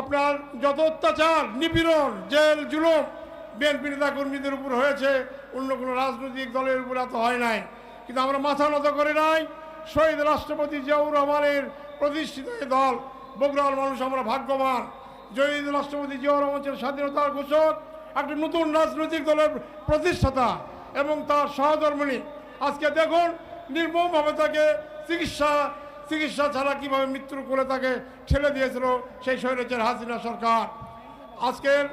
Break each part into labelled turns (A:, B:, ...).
A: আপনার যত অত্যাচার, নিপীড়ন, জেল, জুলুম, বিএনপি নেতা কর্মীদের উপর হয়েছে, অন্য কোনো রাজনৈতিক দলের উপর এত হয় নাই। কিন্তু আমরা মাথা নত করে নাই, শহীদ রাষ্ট্রপতি জিয়াউর রহমানের প্রতিষ্ঠিত দল, বগুড়ার মানুষ আমরা ভাগ্যবান। শহীদ রাষ্ট্রপতি জিয়াউর রহমানের স্বাধীনতার ঘোষক, একটি নতুন রাজনৈতিক দলের প্রতিষ্ঠাতা এবং তার সহধর্মিণী আজকে দেখুন, নির্মমভাবে তাকে চিকিৎসা চিকিৎসা ছাড়া কীভাবে মৃত্যুর করে তাকে ঠেলে দিয়েছিল সেই স্বৈরাচার হাসিনা সরকার। আজকের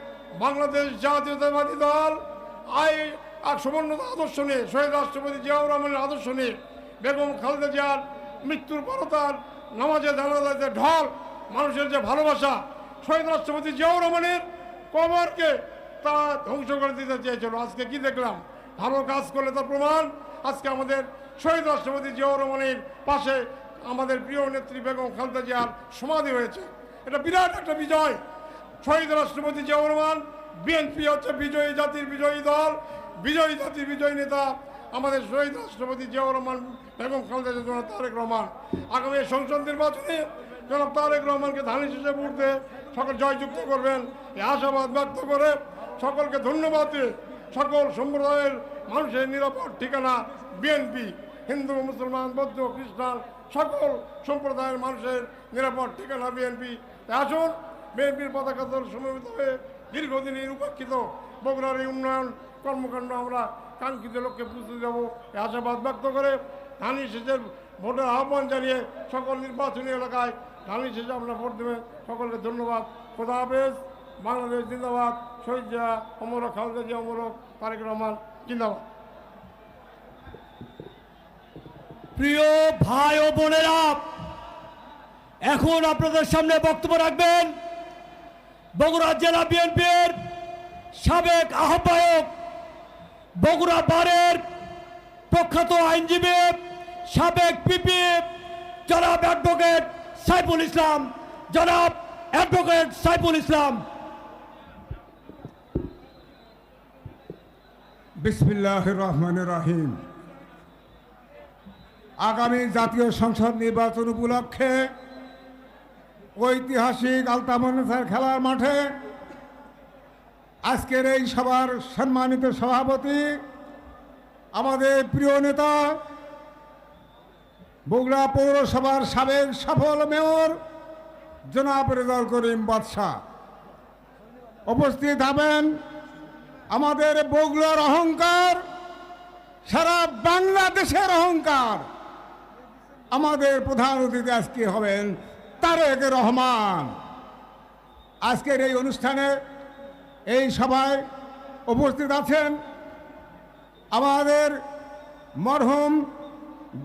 A: বাংলাদেশ জাতীয়তাবাদী দল, আই, আর সমন্বিত আদর্শ নিয়ে, শহীদ রাষ্ট্রপতি জিয়াউর রহমানের আদর্শ নিয়ে বেগম খালেদা জিয়ার মৃত্যুর পর তার নামাজে জানাজাতে ঢল, মানুষের যে ভালোবাসা, শহীদ রাষ্ট্রপতি জিয়াউর রহমানের কবরকে তারা ধ্বংস করে দিতে চেয়েছিল। আজকে কি দেখলাম? ভালো কাজ করলে তার প্রমাণ। আজকে আমাদের শহীদ রাষ্ট্রপতি জিয়াউর রহমানের পাশে আমাদের প্রিয় নেত্রী বেগম খালেদা জিয়ার সমাধি হয়েছে। এটা বিরাট একটা বিজয়। শহীদ রাষ্ট্রপতি জিয়াউর রহমান, বিএনপি হচ্ছে বিজয়ী জাতির বিজয়ী দল। বিজয়ী জাতির বিজয়ী নেতা আমাদের শহীদ রাষ্ট্রপতি জিয়াউর রহমান, বেগম খালেদা জনাব তারেক রহমান। আগামী সংসদ নির্বাচনে জনাব তারেক রহমানকে ধানের শেষে মুহূর্তে সকল জয়যুক্ত করবেন। এই আশাবাদ ব্যক্ত করে সকলকে ধন্যবাদ সকল সম্প্রদায়ের মানুষের নিরাপদ ঠিকানা বিএনপি হিন্দু, মুসলমান, বৌদ্ধ, খ্রিস্টান, সকল সম্প্রদায়ের মানুষের নিরাপদ ঠিকানা বিএনপি আসুন বিএনপির পতাকা দল সমবেত হয়ে দীর্ঘদিনের উপেক্ষিত বগুড়ার এই উন্নয়ন কর্মকাণ্ড আমরা কাঙ্ক্ষিত লক্ষ্যে পৌঁছে এই আশাবাদ ব্যক্ত করে ধানি শেষের ভোটের আহ্বান জানিয়ে সকল নির্বাচনী এলাকায় ধানি শেষে আমরা ভোট দেবেন সকলকে ধন্যবাদ। খোদা হাফেজ। বাংলাদেশ জিন্দাবাদ। শহীদ জিয়া, অমর খালেদা জিয়া, অমর তারেক রহমান, জিন্দাবাদ।
B: প্রিয় ভাই ও বোনেরা, এখন আপনাদের সামনে বক্তব্য রাখবেন বগুড়া জেলা বিএনপির সাবেক আহ্বায়ক বগুড়া বারের প্রখ্যাত আইনজীবী, সাবেক পিপি, জনাব অ্যাডভোকেট সাইফুল ইসলাম। জনাব অ্যাডভোকেট সাইফুল ইসলাম।
C: বিসমিল্লাহ রহমান রাহিম। আগামী জাতীয় সংসদ নির্বাচন উপলক্ষে ঐতিহাসিক আলতামনেসার খেলার মাঠে আজকের এই সভার সম্মানিত সভাপতি আমাদের প্রিয় নেতা, বগুড়া পৌরসভার সাবেক সফল মেয়র জনাব রেজাল করিম বাদশাহ। উপস্থিত হবেন আমাদের বগুড়ার অহংকার, সারা বাংলাদেশের অহংকার। আমাদের প্রধান অতিথি আজকে হবেন তারেক রহমান। আজকের এই অনুষ্ঠানে, এই সভায় উপস্থিত আছেন আমাদের মরহুম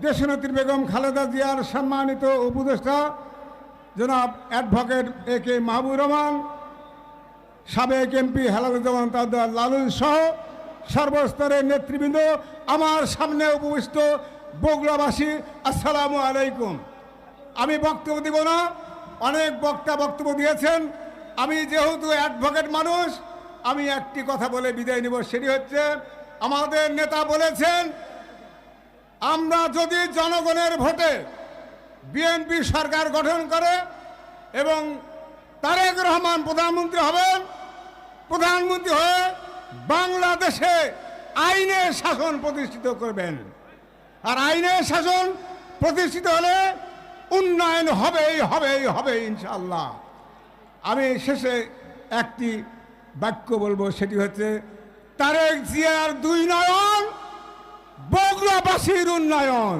C: দেশনেত্রী বেগম খালেদা জিয়ার সম্মানিত উপদেষ্টা জনাব অ্যাডভোকেট এ কে মাহবুব রহমান, সাবেক এমপি হেলালুজ্জামান তাদার লালুন সহ সর্বস্তরের নেতৃবৃন্দ আমার সামনে উপবিষ্ট বগুড়াবাসী, আসসালামু আলাইকুম। আমি বক্তব্য দিব না, অনেক বক্তা বক্তব্য দিয়েছেন। আমি যেহেতু অ্যাডভোকেট মানুষ, আমি একটি কথা বলে বিদায় নিব, সেটি হচ্ছে, আমাদের নেতা বলেছেন, আমরা যদি জনগণের ভোটে বিএনপি সরকার গঠন করে এবং তারেক রহমান প্রধানমন্ত্রী হবেন, প্রধানমন্ত্রী হয়ে বাংলাদেশে আইনের শাসন প্রতিষ্ঠিত করবেন। আর আইনের শাসন প্রতিষ্ঠিত হলে উন্নয়ন হবেই হবেই হবে ইনশাল্লাহ আমি শেষে একটি বাক্য বলব, সেটি হচ্ছে, তারেক জিয়ার দুই নয়ন, বগুড়াবাসীর উন্নয়ন।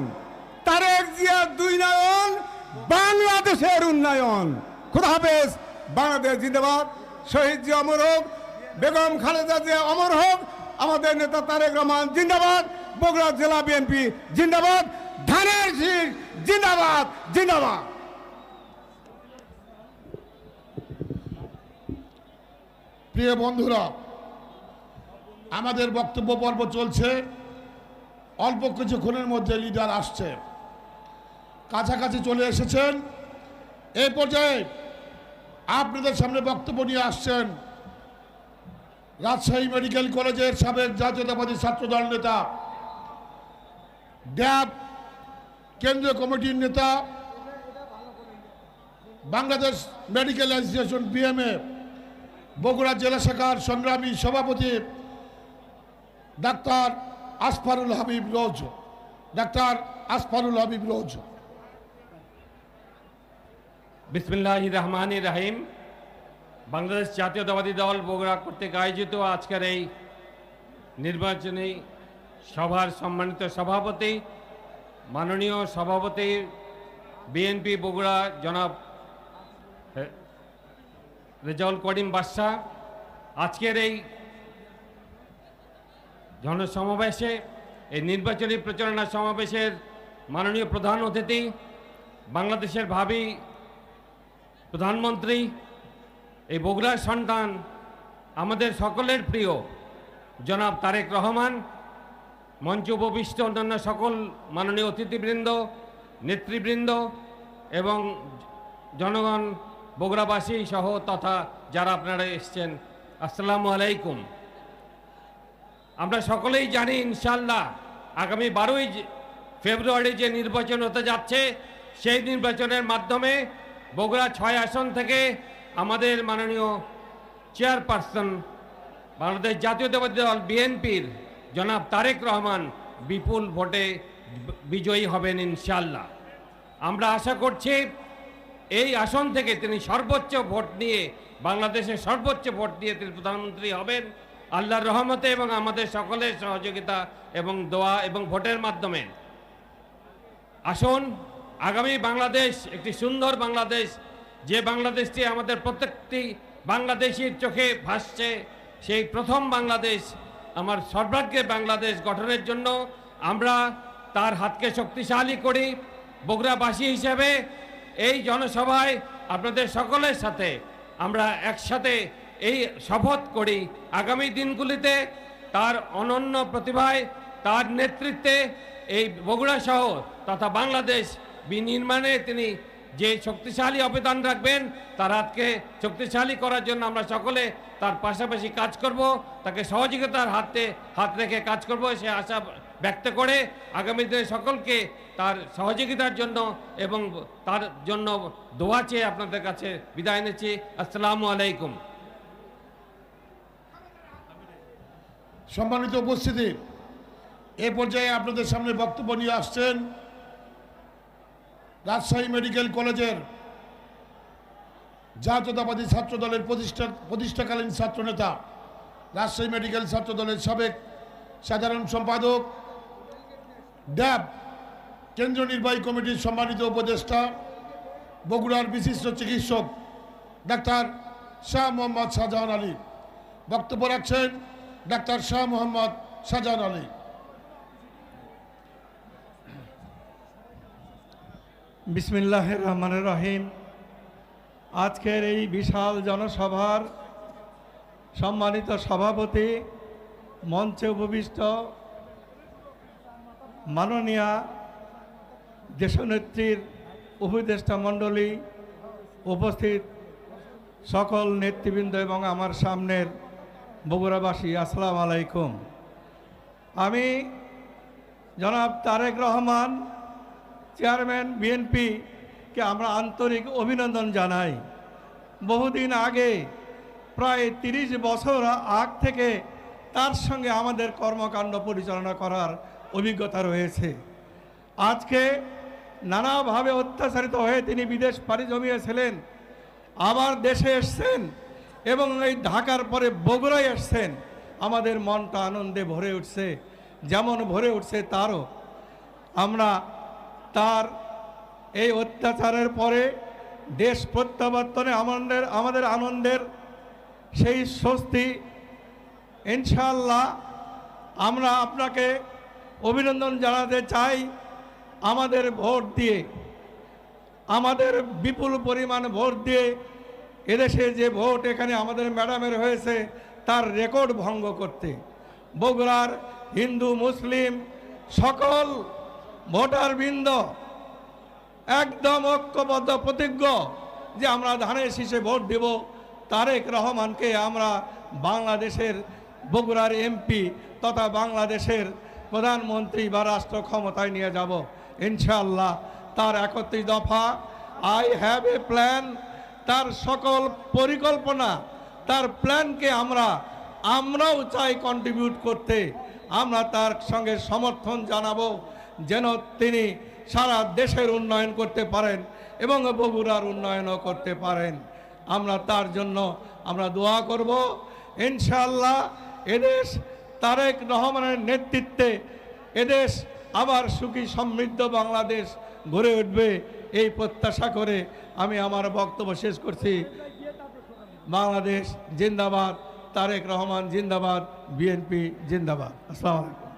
C: তারেক জিয়ার দুই নয়ন, বাংলাদেশের উন্নয়ন। খুদা হাফেজ, বাংলাদেশ জিন্দাবাদ। শহীদ জিয়া অমর হোক, বেগম খালেদা জিয়া অমর হোক, আমাদের নেতা তারেক রহমান জিন্দাবাদ। বগুড়া জেলা বিএনপি জিন্দাবাদ, ধানের শীষ জিন্দাবাদ জিন্দাবাদ।
D: প্রিয় বন্ধুরা, আমাদের বক্তব্য পর্ব চলছে। অল্প কিছুক্ষণের মধ্যে লিডার আসছে। কাছাকাছি চলে এসেছেন। এই পর্যায়ে আপনাদের সামনে বক্তব্য নিয়ে আসছেন রাজশাহী মেডিকেল কলেজের সাবেক জাতীয়তাবাদী ছাত্রদল নেতা ড্যাব কেন্দ্রীয় কমিটির নেতা, Bangladesh medical association BMA, Bogura জেলা শাখার সংগ্রামী সভাপতি ডাক্তার আসফারুল হাবিব রোজ, ডাক্তার আসফারুল হাবিব রোজ।
E: বিসমিল্লাহ রহমান রাহিম। বাংলাদেশ জাতীয়তাবাদী দল বগুড়া কর্তৃক আয়োজিত আজকের এই নির্বাচনী সভার সম্মানিত সভাপতি, মাননীয় সভাপতি বিএনপি বগুড়া জনাব রেজাউল করিম বাদশাহ আজকের এই জনসমাবেশে, এই নির্বাচনী প্রচারণা সমাবেশের মাননীয় প্রধান অতিথি, বাংলাদেশের ভাবি, প্রধানমন্ত্রী, এই বগুড়ার সন্তান, আমাদের সকলের প্রিয় জনাব তারেক রহমান মঞ্চ উপবিষ্ট অন্যান্য সকল মাননীয় অতিথিবৃন্দ, নেতৃবৃন্দ এবং জনগণ, বগুড়াবাসী সহ তথা যারা আপনারা এসছেন, আসসালামু আলাইকুম। আমরা সকলেই জানি ইনশাল্লাহ আগামী বারোই ফেব্রুয়ারি যে নির্বাচন হতে যাচ্ছে, সেই নির্বাচনের মাধ্যমে বগুড়া ছয় আসন থেকে আমাদের মাননীয় চেয়ারপারসন বাংলাদেশ জাতীয়তাবাদী দল বিএনপির জনাব তারেক রহমান বিপুল ভোটে বিজয়ী হবেন ইনশাল্লাহ আমরা আশা করছি এই আসন থেকে তিনি সর্বোচ্চ ভোট নিয়ে, বাংলাদেশের সর্বোচ্চ ভোট দিয়ে তিনি প্রধানমন্ত্রী হবেন। আল্লাহর রহমতে এবং আমাদের সকলের সহযোগিতা এবং দোয়া এবং ভোটের মাধ্যমে। আসুন, আগামী বাংলাদেশ, একটি সুন্দর বাংলাদেশ, যে বাংলাদেশটি আমাদের প্রত্যেকটি বাংলাদেশির চোখে ভাসছে, সেই প্রথম বাংলাদেশ আমার সর্বাগ্রে বাংলাদেশ গঠনের জন্য আমরা তার হাতকে শক্তিশালী করি। বগুড়াবাসী হিসেবে এই জনসভায় আপনাদের সকলের সাথে আমরা একসাথে এই শপথ করি। আগামী দিনগুলিতে তার অনন্য প্রতিভায়, তার নেতৃত্বে এই বগুড়া শহর তথা বাংলাদেশ বিনির্মাণে তিনি যে শক্তিশালী অবদান রাখবেন, তার হাতকে শক্তিশালী করার জন্য আমরা সকলে তার পাশাপাশি কাজ করব। তাকে সহযোগিতার হাতে হাত রেখে কাজ করব, সে আশা ব্যক্ত করে আগামী দিনে সকলকে তার সহযোগিতার জন্য এবং তার জন্য দোয়া চেয়ে আপনাদের কাছে বিদায় নিচ্ছি। আসসালামু আলাইকুম।
D: সম্মানিত উপস্থিতি, এ পর্যায়ে আপনাদের সামনে বক্তব্য নিয়ে আসছেন রাজশাহী মেডিকেল কলেজের জাতীয়তাবাদী ছাত্র দলের প্রতিষ্ঠা, প্রতিষ্ঠাকালীন ছাত্রনেতা, রাজশাহী মেডিকেল ছাত্র দলের সাবেক সাধারণ সম্পাদক, ড্যাব, কেন্দ্রীয় নির্বাহী কমিটির সম্মানিত উপদেষ্টা, বগুড়ার বিশিষ্ট চিকিৎসক, ডাক্তার শাহ মোহাম্মদ শাহজাহান আলী। বক্তব্য রাখছেন ডাক্তার শাহ মোহাম্মদ শাহজাহান আলী।
F: বিসমিল্লাহ রহমান রহিম। আজকের এই বিশাল জনসভার সম্মানিত সভাপতি, মঞ্চে উপবিষ্ট মাননীয়া দেশনেত্রীর উপদেষ্টা মণ্ডলী উপস্থিত সকল নেতৃবৃন্দ এবং আমার সামনের বগুড়াবাসী, আসসালাম আলাইকুম। আমি জনাব তারেক রহমান চেয়ারম্যান বিএনপিকে আমরা আন্তরিক অভিনন্দন জানাই। বহুদিন আগে, প্রায় তিরিশ বছর আগ থেকে তার সঙ্গে আমাদের কর্মকাণ্ড পরিচালনা করার অভিজ্ঞতা রয়েছে। আজকে নানাভাবে অত্যাচারিত হয়ে তিনি বিদেশ পাড়ি জমিয়েছিলেন, আবার দেশে এসছেন এবং এই ঢাকার পরে বগুড়ায় এসছেন। আমাদের মনটা আনন্দে ভরে উঠছে, যেমন ভরে উঠছে তারও। আমরা তার এই অত্যাচারের পরে দেশ প্রত্যাবর্তনে আমাদের আমাদের আনন্দের সেই স্বস্তি ইনশাল্লাহ আমরা আপনাকে অভিনন্দন জানাতে চাই আমাদের ভোট দিয়ে, আমাদের বিপুল পরিমাণ ভোট দিয়ে এদেশে যে ভোট এখানে আমাদের ম্যাডামের হয়েছে তার রেকর্ড ভঙ্গ করতে। বগুড়ার হিন্দু, মুসলিম সকল ভোটার বৃন্দ, একদম ঐক্যবদ্ধ, প্রতিজ্ঞ যে আমরা ধানের শীষে ভোট দেব। তারেক রহমানকে আমরা বাংলাদেশের বগুড়ার এমপি তথা বাংলাদেশের প্রধানমন্ত্রী বা রাষ্ট্র ক্ষমতায় নিয়ে যাব। ইনশাআল্লাহ তার একত্রিশ দফা আই হ্যাভ এ প্ল্যান তার সকল পরিকল্পনা, তার প্ল্যানকে আমরা, আমরাও চাই কন্ট্রিবিউট করতে। আমরা তার সঙ্গে সমর্থন জানাব। যেন তিনি সারা দেশের উন্নয়ন করতে পারেন এবং বগুড়ার উন্নয়নও করতে পারেন। আমরা তার জন্য আমরা দোয়া করব। ইনশাআল্লাহ এদেশ তারেক রহমানের নেতৃত্বে এদেশ আবার সুখী সমৃদ্ধ বাংলাদেশ গড়ে উঠবে এই প্রত্যাশা করে আমি আমার বক্তব্য শেষ করছি। বাংলাদেশ জিন্দাবাদ, তারেক রহমান জিন্দাবাদ, বিএনপি জিন্দাবাদ। আসসালামু আলাইকুম।